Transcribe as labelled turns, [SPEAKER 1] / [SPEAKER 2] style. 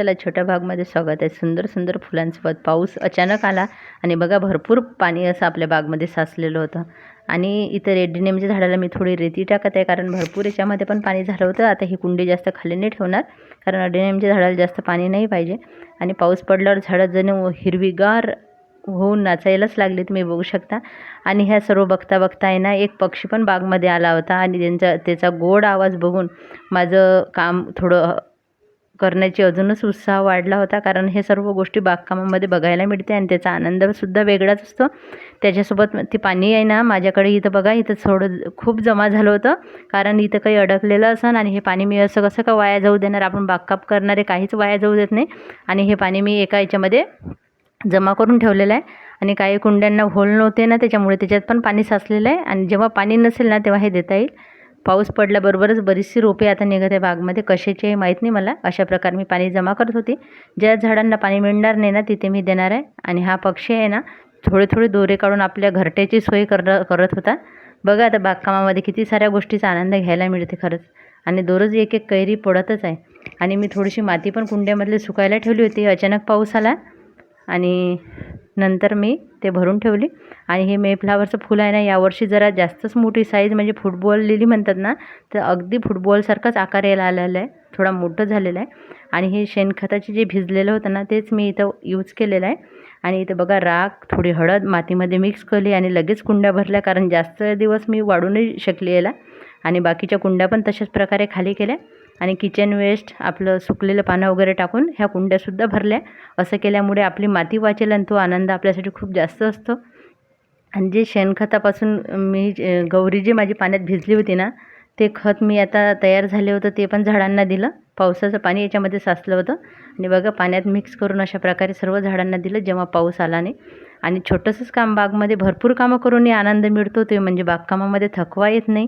[SPEAKER 1] चला छोट्या भागमध्ये स्वागत आहे. सुंदर सुंदर फुलांसोबत पाऊस अचानक आला आणि बघा भरपूर पाणी असं आपल्या बागमध्ये साचलेलं होतं. आणि इथं रेडीनेमच्या म्हणजे झाडाला मी थोडी रेती टाकत आहे कारण भरपूर याच्यामध्ये पण पाणी झालं होतं. आता ही कुंडी जास्त खाली नाही ठेवणार कारण रेडीनेमच्या म्हणजे झाडाला जास्त पाणी नाही पाहिजे. आणि पाऊस पडल्यावर झाडं जणू हिरवीगार होऊन नाचायलाच लागली तुम्ही बघू शकता. आणि ह्या सर्व बघता बघता आहे ना एक पक्षी पण बागमध्ये आला होता आणि त्यांचा त्याचा गोड आवाज बघून माझं काम थोडं करण्याची अजूनच उत्साह वाढला होता. कारण हे सर्व गोष्टी बागकामामध्ये बघायला मिळते आणि त्याचा आनंदसुद्धा वेगळाच असतो. त्याच्यासोबत ती पाणी आहे ना माझ्याकडे इथं बघा इथं थोडं खूप जमा झालं होतं. कारण इथं काही अडकलेलं असन आणि हे पाणी मी असं कसं का वाया जाऊ देणार? आपण बागकाम करणारे काहीच वाया जाऊ देत नाही. आणि हे पाणी मी एका याच्यामध्ये जमा करून ठेवलेलं आहे. आणि काही कुंड्यांना होल नव्हते ना त्याच्यामुळे त्याच्यात पण पाणी साचलेलं आहे. आणि जेव्हा पाणी नसेल ना तेव्हा हे देता येईल. पाऊस पडल्याबरोबरच बरीचशी रोपे आता निघत आहे बागमध्ये. कशाची आहे माहीत नाही मला. अशा प्रकारे मी पाणी जमा करत होती. ज्या झाडांना पाणी मिळणार नाही ना तिथे मी देणार आहे. आणि हा पक्षी आहे ना थोडे थोडे दोरे काढून आपल्या घरट्याची सोय कर करत होता. बघा आता बागकामामध्ये किती साऱ्या गोष्टीचा आनंद घ्यायला मिळते खरंच. आणि दररोज एक एक कैरी पडतच आहे. आणि मी थोडीशी माती पण कुंड्यामधली सुकायला ठेवली होती. अचानक पाऊस आला. आणि नंतर मी ते भरून ठेवली. आणि हे मेफ्लावरचं फुल आहे ना यावर्षी जरा जास्तच मोठी साईज म्हणजे फुटबॉल लिली म्हणतात ना तर अगदी फुटबॉलसारखाच आकार यायला आलेला आहे. थोडा मोठं झालेलं आहे. आणि हे शेणखताचे जे भिजलेलं होतं ना तेच मी इथं यूज केलेलं आहे. आणि इथं बघा राख थोडी हळद मातीमध्ये मिक्स केली आणि लगेच कुंड्या भरल्या कारण जास्त दिवस मी वाढू नाही शकली याला. आणि बाकीच्या कुंड्या पण तशाच प्रकारे खाली केल्या. आणि किचन वेस्ट आपलं सुकलेलं पानं वगैरे टाकून ह्या कुंड्यासुद्धा भरल्या. असं केल्यामुळे आपली माती वाचेल आणि तो आनंद आपल्यासाठी खूप जास्त असतो. आणि जे शेणखतापासून मी जे- गौरी जी माझी पाण्यात भिजली होती ना ते खत मी आता तयार झाले होतं ते पण झाडांना दिलं. पावसाचं पाणी याच्यामध्ये साचलं होतं. आणि बघा पाण्यात मिक्स करून अशा प्रकारे सर्व झाडांना दिलं जेव्हा पाऊस आला नाही. आणि छोटंसंच काम बागमध्ये भरपूर कामं करूनही आनंद मिळतो ते म्हणजे बागकामामध्ये थकवा येत नाही.